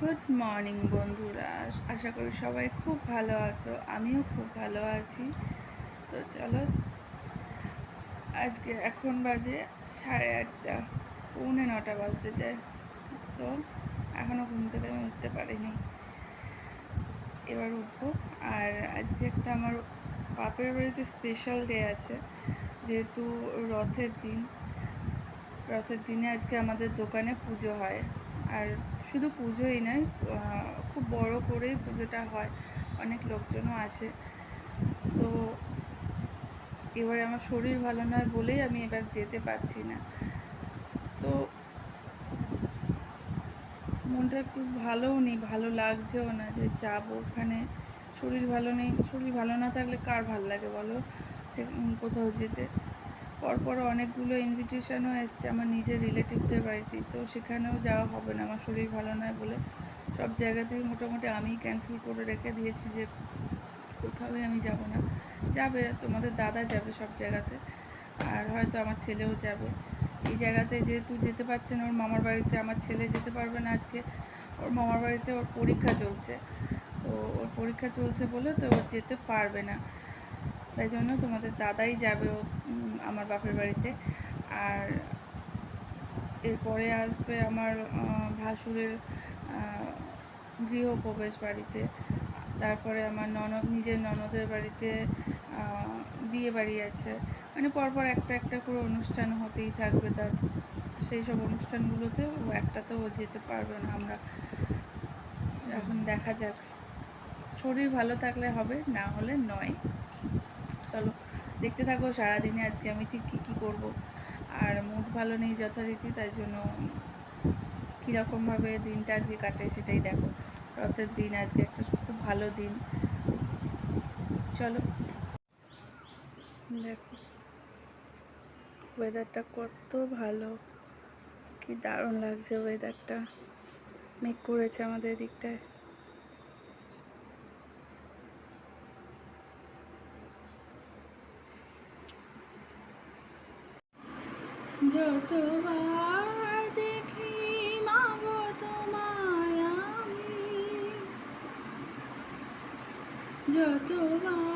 Good morning বন্ধুরা। আশা করি সবাই খুব ভালো আছো। আমিও খুব ভালো আছি। তো চলো, আজকে এখন বাজে সাড়ে আটটা, পৌনে নটা বাজতে যায়। তো এখনও ঘুম থেকে আমি উঠতে পারিনি। এবার উঠবো। আর আজকে একটা আমার বাপের বাড়িতে স্পেশাল ডে আছে, যেহেতু রথের দিন। রথের দিনে আজকে আমাদের দোকানে পুজো হয়। আর শুধু পুজোই নয় খুব বড় করেই পুজোটা হয়। অনেক লোকজনও আসে। তো এবারে আমার শরীর ভালো নয় বলেই আমি এবার যেতে পারছি না। তো মনটা একটু ভালোও নেই, ভালো লাগছেও না যে যাব ওখানে। শরীর ভালো নেই, শরীর ভালো না থাকলে কার ভালো লাগে বলো? সে কোথাও যেতে। পরপর অনেকগুলো ইনভিটেশনও এসছে আমার নিজের রিলেটিভদের বাড়িতে, তো সেখানেও যাওয়া হবে না, আমার শরীর ভালো নয় বলে সব জায়গাতেই মোটামুটি আমি ক্যান্সেল করে রেখে দিয়েছি যে কোথাওই আমি যাব না। যাবে, তোমাদের দাদা যাবে সব জায়গাতে, আর হয়তো আমার ছেলেও যাবে। এই জায়গাতে যেহেতু যেতে পারছে না ওর মামার বাড়িতে, আমার ছেলে যেতে পারবে না আজকে, ওর মামার বাড়িতে ওর পরীক্ষা চলছে, তো ওর পরীক্ষা চলছে বলে তো ও যেতে পারবে না। তাই জন্য তোমাদের দাদাই যাবে, ও আমার বাপের বাড়িতে। আর এরপরে আসবে আমার ভাসুরের গৃহপ্রবেশ বাড়িতে। তারপরে আমার ননদ, নিজের ননদের বাড়িতে বিয়ে বাড়ি আছে। মানে পরপর একটা একটা করে অনুষ্ঠান হতেই থাকবে তার। সেই সব অনুষ্ঠানগুলোতে ও একটাতেও যেতে পারবে না আমরা। এখন দেখা যাক। শরীর ভালো থাকলে হবে, না হলে নয়। দেখতে থাকো, সারাদিনে আজকে আমি ঠিক কী কী করব। আর মুড ভালো নেই যথারীতি, তাই জন্য কীরকমভাবে দিনটা আজকে কাটে সেটাই দেখো। রথের দিন আজকে একটা খুব ভালো দিন। চলো। দেখো ওয়েদারটা কত ভালো। কি দারুণ লাগছে ওয়েদারটা মেঘ করেছে আমাদের দিকটায় যতবার দেখি মাগো তোমায় আমি যতবার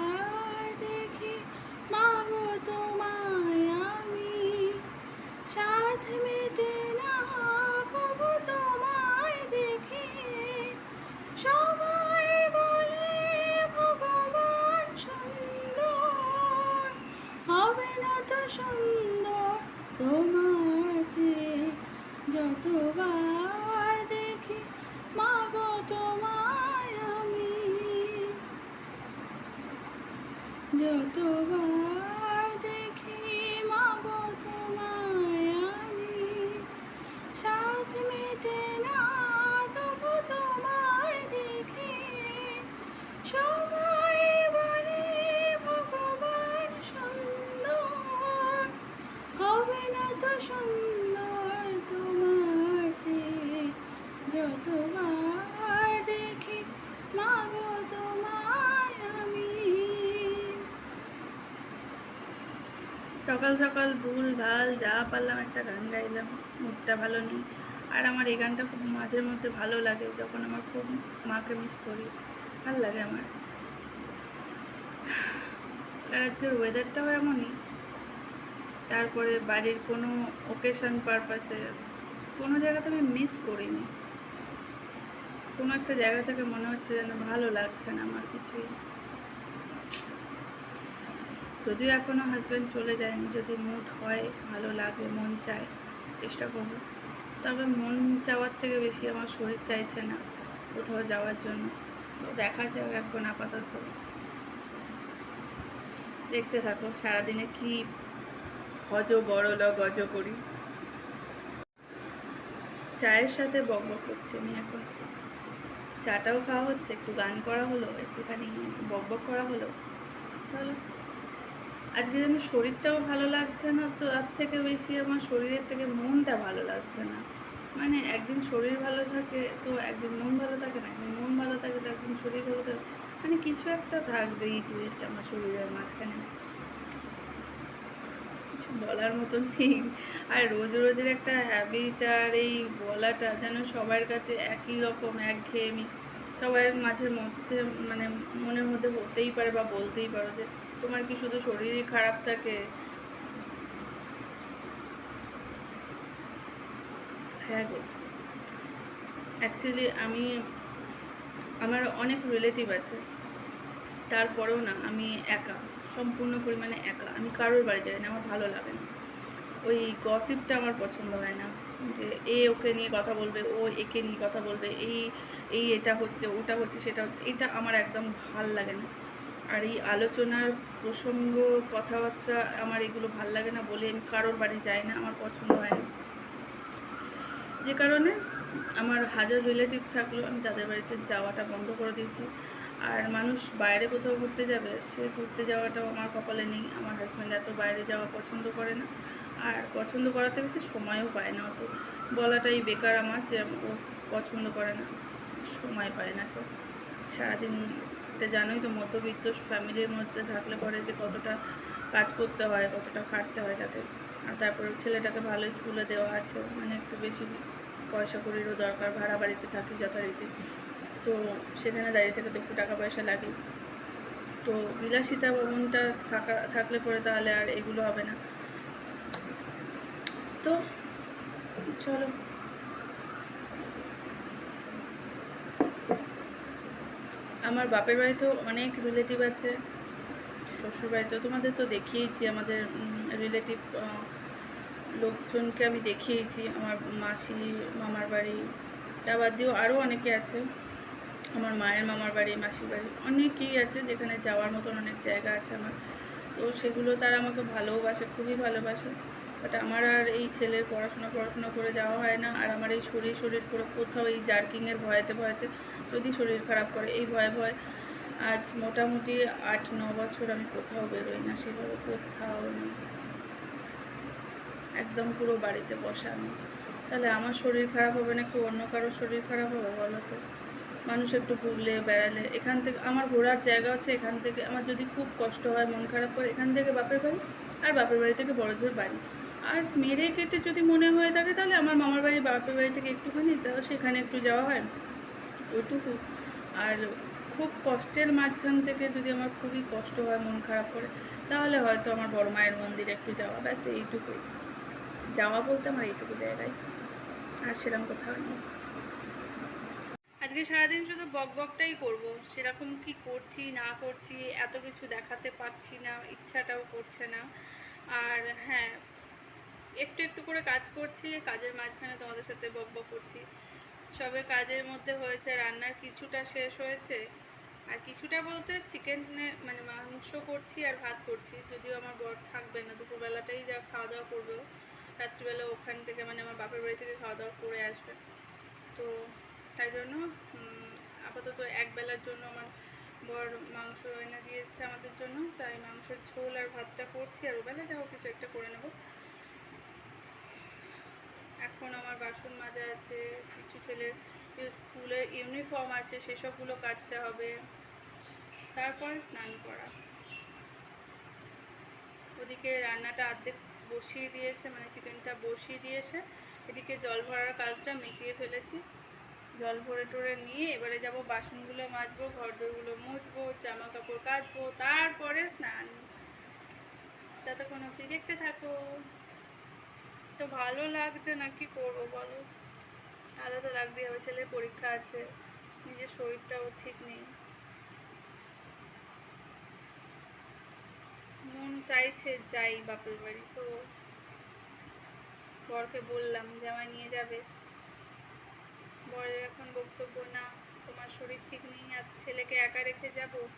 সুন্দর তোমার দেখি তোমায় আমি। সকাল সকাল ভুল, ভালো, যা পারলাম একটা গান গাইলাম, মুডটা ভালো নেই। আর আমার এই গানটা খুব মাঝের মধ্যে ভালো লাগে, যখন আমার খুব মাকে মিস করি। ভালো লাগে আমার। আর আজকের ওয়েদারটাও এমনই। তারপরে বাড়ির কোনো ওকেশন পারপাসে কোনো জায়গাতে আমি মিস করিনি। কোনো একটা জায়গা থেকে মনে হচ্ছে যেন ভালো লাগছে না আমার কিছুই। যদিও এখনও হাজব্যান্ড চলে যায়নি, যদি মুড হয়, ভালো লাগে, মন চায়, চেষ্টা করব। তবে মন চাওয়ার থেকে বেশি আমার শরীর চাইছে না কোথাও যাওয়ার জন্য। তো দেখা যাক এখন আপাতত। দেখতে থাকো সারাদিনে কি গজ বড়ল গজ করি। চায়ের সাথে বক বক করছি আমি এখন। চাটাও খাওয়া হচ্ছে, একটু গান করা হলো, একটুখানি বক বক করা হলো। চলো। আজকে যেন শরীরটাও ভালো লাগছে না, তো তার থেকে বেশি আমার শরীরের থেকে মনটা ভালো লাগছে না। মানে একদিন শরীর ভালো থাকে, তো একদিন মন ভালো থাকে না, একদিন মন ভালো থাকে তো একদিন শরীর ভালো থাকে। মানে কিছু একটা থাকবে এই টুইস্ট আমার শরীরের মাঝখানে। বলার মতন ঠিক আর রোজ রোজের একটা হ্যাবিট আর এই বলাটা যেন সবার কাছে একই রকম, একঘেয়েমি সবার মাঝের মধ্যে মানে মনের মধ্যে হতেই পারে বা বলতেই পারো যে তোমার কি শুধু শরীরই খারাপ থাকে? হ্যাঁ গো। অ্যাকচুয়ালি আমি, আমার অনেক রিলেটিভ আছে। তারপরেও না, আমি একা। সম্পূর্ণ পরিমাণে একা। আমি কারোর বাড়ি যাই না, আমার ভালো লাগে না। ওই গসিপটা আমার পছন্দ হয় না। যে এ ওকে নিয়ে কথা বলবে, ও একে নিয়ে কথা বলবে, এই এই এটা হচ্ছে, ওটা হচ্ছে, সেটা হচ্ছে, এটা আমার একদম ভালো লাগে না। আর এই আলোচনার প্রসঙ্গ, কথাবার্তা আমার এগুলো ভালো লাগে না বলে আমি কারোর বাড়ি যাই না, আমার পছন্দ হয় না। যে কারণে আমার হাজার রিলেটিভ থাকলেও আমি তাদের বাড়িতে যাওয়াটা বন্ধ করে দিয়েছি। আর মানুষ বাইরে কোথাও ঘুরতে যাবে, সে ঘুরতে যাওয়াটাও আমার কপালে নেই। আমার হাজব্যান্ড এত বাইরে যাওয়া পছন্দ করে না। আর পছন্দ করাতে বেশি সময়ও পায় না। অত বলাটাই বেকার আমার যে ও পছন্দ করে না। সময় পায় না সে। সারাদিন জানোই তো, মধ্যবিত্ত ফ্যামিলির মধ্যে থাকলে পরে যে কতটা কাজ করতে হয়, কতটা খাটতে হয় তাকে আর তারপরে ছেলেটাকে ভালো স্কুলে দেওয়া আছে। মানে একটু বেশি পয়সা করিরও দরকার, ভাড়া বাড়িতে থাকি যথারীতি। তো সেখানে দাঁড়িয়ে থেকে তো একটু টাকা পয়সা লাগে। তো বিলাসিতা ভবনটা থাকা, থাকলে পরে তাহলে আর এগুলো হবে না। তো চলো। আমার বাপের বাড়িতেও অনেক রিলেটিভ আছে, শ্বশুর বাড়িতেও। তোমাদের তো দেখিয়েছি, আমাদের রিলেটিভ লোকজনকে আমি দেখিয়েছি। আমার মাসি, মামার বাড়ি, তা বাদ দিয়েও আরও অনেকে আছে। আমার মায়ের মামার বাড়ি, মাসির বাড়ি, অনেকেই আছে যেখানে যাওয়ার মতন অনেক জায়গা আছে আমার। তো সেগুলো তারা আমাকে ভালোবাসে, খুবই ভালোবাসে। বাট আমার আর এই ছেলের পড়াশোনা পড়াশোনা করে যাওয়া হয় না। আর আমার এই শরীর শরীর করে কোথাও এই জার্কিংয়ের ভয়েতে ভয়েতে যদি শরীর খারাপ করে, এই ভয়ে ভয়ে আজ মোটামুটি আট, ন বছর আমি কোথাও বেরোই না সেভাবে, কোথাও নেই। একদম পুরো বাড়িতে বসা আমি। তাহলে আমার শরীর খারাপ হবে নাকি অন্য কারও শরীর খারাপ হবে বলো তো? মানুষ একটু ঘুরলে বেড়ালে, এখান থেকে আমার ঘোরার জায়গা হচ্ছে এখান থেকে, আমার যদি খুব কষ্ট হয়, মন খারাপ করে, এখান থেকে বাপের বাড়ি আর বাপের বাড়ি থেকে বড় জোর বাড়ি। আর মেরে কেটে যদি মনে হয়ে থাকে, তাহলে আমার মামার বাড়ি, বাপের বাড়ি থেকে একটুখানি তাও সেখানে একটু যাওয়া হয়। ওইটুকু। আর খুব কষ্টের মাঝখান থেকে যদি আমার খুবই কষ্ট হয়, মন খারাপ করে, তাহলে হয়তো আমার বড় মায়ের মন্দিরে একটু যাওয়া। ব্যাস, এইটুকুই। যাওয়া বলতে আমার এইটুকু জায়গায়। আর সেরকম কোথাও নেই। আজকে সারাদিন শুধু বক বকটাই করব। সেরকম কি করছি, না করছি, এত কিছু দেখাতে পারছি না, ইচ্ছাটাও করছে না। আর হ্যাঁ একটু একটু করে কাজ করছি, কাজের মাঝখানে তোমাদের সাথে বক বক করছি। সবে কাজের মধ্যে হয়েছে, রান্নার কিছুটা শেষ হয়েছে। আর কিছুটা বলতে চিকেন মানে মাংস করছি আর ভাত করছি। যদিও আমার বর থাকবে না, দুপুরবেলাটাই যা খাওয়া দাওয়া করবে রাত্রিবেলা ওখান থেকে মানে আমার বাপের বাড়ি থেকে খাওয়া দাওয়া করে আসবে। তো তাই জন্য আপাতত এক বেলার জন্য আমার বর মাংস এনে দিয়েছে আমাদের জন্য। তাই মাংসের ঝোল আর ভাতটা করছি আর ওবেলা যাও কিছু একটা করে নেব। এখন আমার বাসন মাজা আছে, কিছু ছেলের স্কুলের ইউনিফর্ম আছে, সেসবগুলো কাচতে হবে। তারপরে স্নান করা। ওদিকে রান্নাটা অর্ধেক বসিয়ে দিয়েছে মানে চিকেনটা বসিয়ে দিয়েছে। এদিকে জল ভরার কাজটা মিটিয়ে ফেলেছি। জল ভরে টরে নিয়ে এবারে যাব, বাসনগুলো মাজবো ঘর দোরগুলো মুছবো জামা কাপড় কাচবো, তারপরে স্নান। ততক্ষণ অব্দি দেখতে থাকো। তো ভালো লাগছে না, কি করব বলো? ভালো তো লাগতেই হবে, ছেলের পরীক্ষা আছে, নিজের শরীরটাও ঠিক নেই। মন চাইছে যাই বাপের বাড়ি। তো বরকে বললাম আমায় নিয়ে যাবে। বরের এখন বক্তব্য না, তোমার শরীর ঠিক নেই আর ছেলেকে একা রেখে যাব।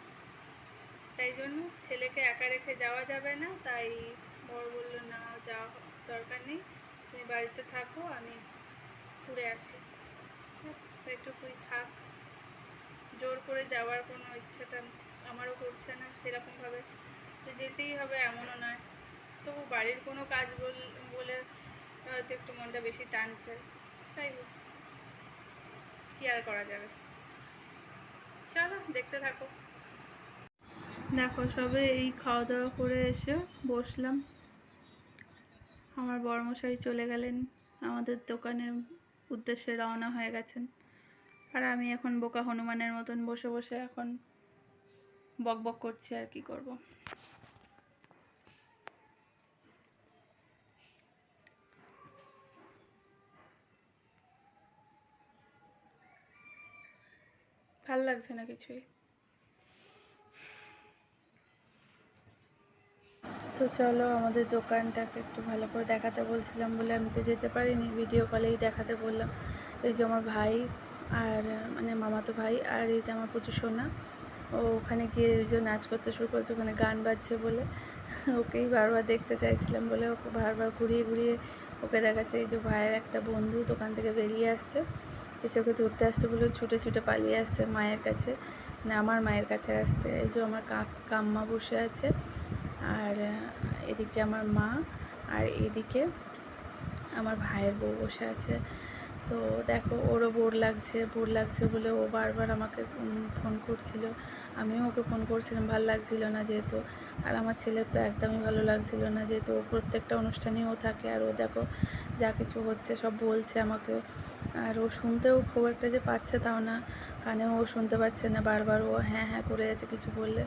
তাই জন্য ছেলেকে একা রেখে যাওয়া যাবে না, তাই বর বলল, না, যাওয়া দরকার নেই, তুমি বাড়িতে থাকো, আমি ঘুরে আসি। এটুকুই থাক। জোর করে যাওয়ার কোনো ইচ্ছেটা আমারও করছে না, সেরকমভাবে যেতেই হবে, এমনও নয়। তবু বাড়ির কোনো কাজ বল- বলে হয়তো একটু মনটা বেশি টানছে। তাই হোক। কি আর করা যাবে? চলো, দেখতে থাকো। দেখো, সবে এই খাওয়া দাওয়া করে এসে বসলাম। আমার বড়মশাই চলে গেলেন। আমাদের দোকানের উদ্দেশ্যে রওনা হয়ে গেছেন। আর আমি এখন বোকা হনুমানের মতন বসে বসে এখন বক বক করছি আর কি করব। ভালো লাগছে না কিছুই। তো চলো আমাদের দোকানটাকে একটু ভালো করে দেখাতে বলছিলাম বলে আমি তো যেতে পারিনি ভিডিও কলেই দেখাতে বললাম। এই যে আমার ভাই আর মানে মামাতো ভাই আর এইটা আমার প্রচুর সোনা। ও ওখানে গিয়ে যে নাচ করতে শুরু করেছে, ওখানে গান বাজছে বলে। ওকেই বারবার দেখতে চাইছিলাম বলে ওকে বারবার ঘুরিয়ে ঘুরিয়ে ওকে দেখাচ্ছে। এই যে ভাইয়ের একটা বন্ধু দোকান থেকে বেরিয়ে আসছে। এসে ওকে ধরতে আসছে বলে ছুটে ছুটে পালিয়ে আসছে মায়ের কাছে। না আমার মায়ের কাছে আসছে। এই যে আমার কাক কাম্মা বসে আছে আর এদিকে আমার মা আর এদিকে আমার ভাইয়ের বউ বসে আছে। তো দেখো, ওরও বোর লাগছে বোর লাগছে বলে ও বারবার আমাকে ফোন করছিল। আমিও ওকে ফোন করছিলাম, ভালো লাগছিল না যেহেতু। আর আমার ছেলের তো একদমই ভালো লাগছিল না যেহেতু। ও প্রত্যেকটা অনুষ্ঠানেই ও থাকে। আর ও দেখো, যা কিছু হচ্ছে সব বলছে আমাকে। আর ও শুনতেও খুব একটা যে পাচ্ছে তাও না। কানেও ও শুনতে পাচ্ছে না, বারবার ও হ্যাঁ হ্যাঁ করে যাচ্ছে কিছু বললে।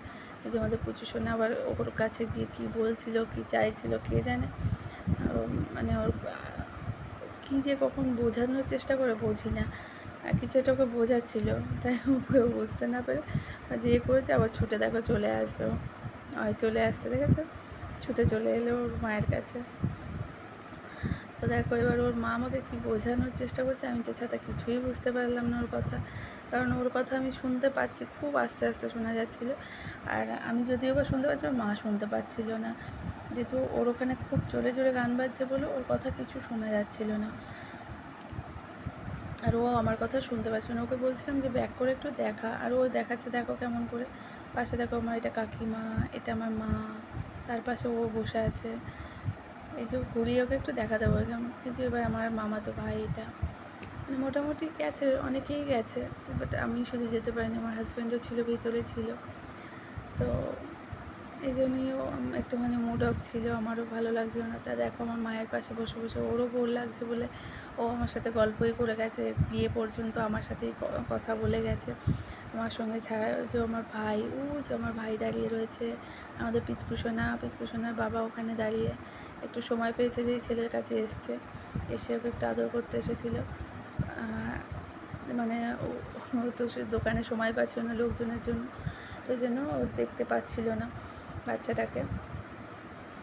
যে আমাদের প্রচুর শোনা আবার ওর কাছে গিয়ে কী বলছিল, কি চাইছিল, কে জানে? মানে ওর কী যে কখন বোঝানোর চেষ্টা করে বুঝি না। আর কিছু একটা ওকে বোঝাচ্ছিল, তাই ওকে বুঝতে না পেরে যে করেছে আবার ছুটে দেখো চলে আসবে ও। চলে আসছে, দেখেছ? ছুটে চলে এলো ওর মায়ের কাছে। দেখো, এবার ওর মা আমাকে কী বোঝানোর চেষ্টা করছে, আমি তো ছাতা কিছুই বুঝতে পারলাম না ওর কথা। কারণ ওর কথা আমি শুনতে পাচ্ছি, খুব আস্তে আস্তে শোনা যাচ্ছিল। আর আমি যদিও বা শুনতে পাচ্ছি, ওর মা শুনতে পাচ্ছিল না। যেহেতু ওর ওখানে খুব জোরে জোরে গান বাজছে বলে ওর কথা কিছু শোনা যাচ্ছিল না। আর ও আমার কথা শুনতে পাচ্ছে না। ওকে বলছিলাম যে ব্যাক করে একটু দেখা। আর ও দেখাচ্ছে, দেখো কেমন করে। পাশে দেখো, আমার এটা কাকিমা, এটা আমার মা। তার পাশে ও বসে আছে। এই যে ঘুরিয়ে ওকে একটু দেখাতে বলছিলাম যে এবার আমার মামা তো ভাই এটা। মানে মোটামুটি গেছে, অনেকেই গেছে বাট আমি শুধু যেতে পারিনি, আমার হাজব্যান্ডও ছিল, ভিতরে ছিল। তো এই জন্যইও একটুখানি মুড অফ ছিল, আমারও ভালো লাগছিল না। তা দেখো, আমার মায়ের পাশে বসে বসে ওরও বোর লাগছে বলে ও আমার সাথে গল্পই করে গেছে বিয়ে পর্যন্ত আমার সাথেই কথা বলে গেছে। আমার সঙ্গে ছাড়া যে আমার ভাই, ও যে আমার ভাই দাঁড়িয়ে রয়েছে, আমাদের পিচকুসোনা পিচকুসোনার বাবা ওখানে দাঁড়িয়ে। একটু সময় পেয়েছে যে ছেলের কাছে এসছে। এসে ওকে একটু আদর করতে এসেছিল। মানে ও তো সে দোকানে সময় পাচ্ছিল না লোকজনের জন্য। ওই জন্য ও দেখতে পাচ্ছিল না বাচ্চাটাকে।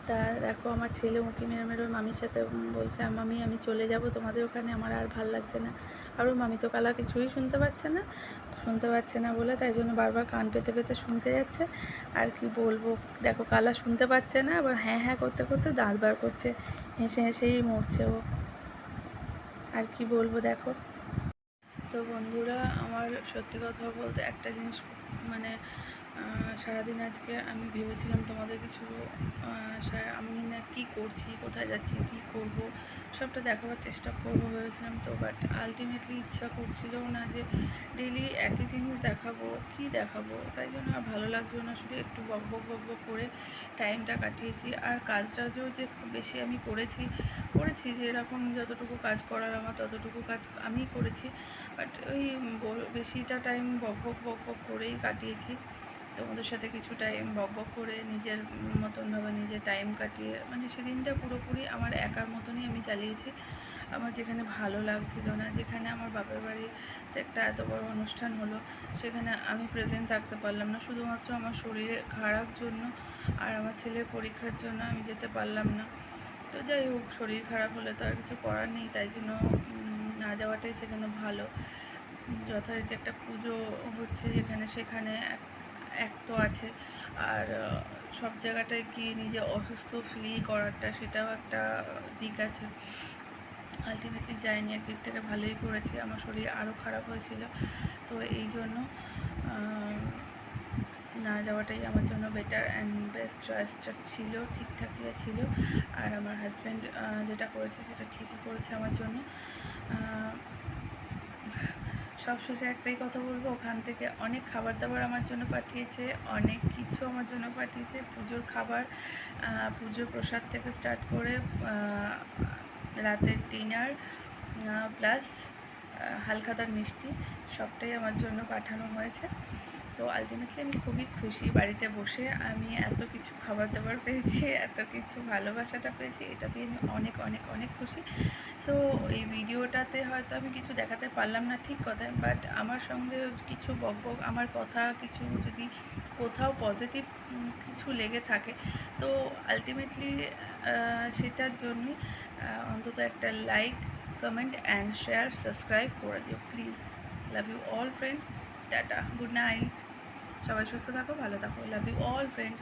তা দেখো আমার ছেলে উঁকি মেরে মেরে ওর মামির সাথে বলছে, মামি, আমি চলে যাব তোমাদের ওখানে, আমার আর ভালো লাগছে না। আর ওর মামি তো কালা কিছুই শুনতে পাচ্ছে না। শুনতে পাচ্ছে না বলে, তাই জন্য বারবার কান পেতে পেতে শুনতে যাচ্ছে। আর কি বলব? দেখো, কালা শুনতে পাচ্ছে না, আবার হ্যাঁ হ্যাঁ করতে করতে দাঁত বার করছে। হেসে হেসেই মরছে ও। আর কি বলব, দেখো। তো বন্ধুরা, আমার সত্যি কথা বলতে একটা জিনিস মানে সারাদিন আজকে আমি ভেবেছিলাম তোমাদের কিছু আমি না কী করছি, কোথায় যাচ্ছি, কী করব, সবটা দেখাবার চেষ্টা করব ভেবেছিলাম তো বাট আলটিমেটলি ইচ্ছা করছিলও না যে ডেলি একই জিনিস দেখাবো, কি দেখাবো, তাই জন্য আর ভালো লাগছিল না, শুধু একটু বক বক বক বক করে টাইমটা কাটিয়েছি। আর কাজটাজও যে বেশি আমি করেছি করেছি যে এরকম যতটুকু কাজ করার আমার ততটুকু কাজ আমি করেছি বাট ওই বেশিটা টাইম বক বক বক বক করেই কাটিয়েছি। তোমাদের সাথে কিছু টাইম বক বক করে নিজের মতনভাবে নিজের টাইম কাটিয়ে মানে সেদিনটা পুরোপুরি আমার একার মতনই আমি চালিয়েছি। আমার যেখানে ভালো লাগছিল না, যেখানে আমার বাপের বাড়িতে একটা এত বড় অনুষ্ঠান হলো, সেখানে আমি প্রেজেন্ট থাকতে পারলাম না। শুধুমাত্র আমার শরীরে খারাপ জন্য আর আমার ছেলের পরীক্ষার জন্য আমি যেতে পারলাম না। তো যাই হোক, শরীর খারাপ হলে তো আর কিছু করার নেই, তাই জন্য না যাওয়াটাই সেখানে ভালো। যথারীতি একটা পুজো হচ্ছে যেখানে, সেখানে এক তো আছে। আর সব জায়গাটায় গিয়ে নিজে অসুস্থ ফিল করাটা সেটাও একটা দিক আছে। আলটিমেটলি যায়নি, একদিক থেকে ভালোই করেছে, আমার শরীর আরও খারাপ হয়েছিল। তো এই জন্য না যাওয়াটাই আমার জন্য বেটার অ্যান্ড বেস্ট চয়েসটা ছিল, ঠিকঠাকই ছিল। আর আমার হাজব্যান্ড যেটা করেছে সেটা ঠিকই করেছে আমার জন্য। সবশেষে একটাই কথা বলব, ওখান থেকে অনেক খাবার দাবার আমার জন্য পাঠিয়েছে, অনেক কিছু আমার জন্য পাঠিয়েছে, পুজোর খাবার পুজোর প্রসাদ থেকে স্টার্ট করে রাতের ডিনার প্লাস হালখাতার মিষ্টি, সবটাই আমার জন্য পাঠানো হয়েছে। তো আলটিমেটলি আমি খুবই খুশি বাড়িতে বসে আমি এত কিছু খাবার দাবার পেয়েছি, এত কিছু ভালোবাসাটা পেয়েছি এটাতে আমি অনেক অনেক অনেক খুশি। সো এই ভিডিওটাতে হয়তো আমি কিছু দেখাতে পারলাম না ঠিক কথা বাট আমার সঙ্গে কিছু বক বক, আমার কথা কিছু যদি কোথাও পজিটিভ কিছু লেগে থাকে, তো আলটিমেটলি সেটার জন্যই অন্তত একটা like comment and share subscribe করে দিও please love you all friend tata. Good night. সবাই সুস্থ থাকো ভালো থাকো। লাভ ইউ অল ফ্রেন্ড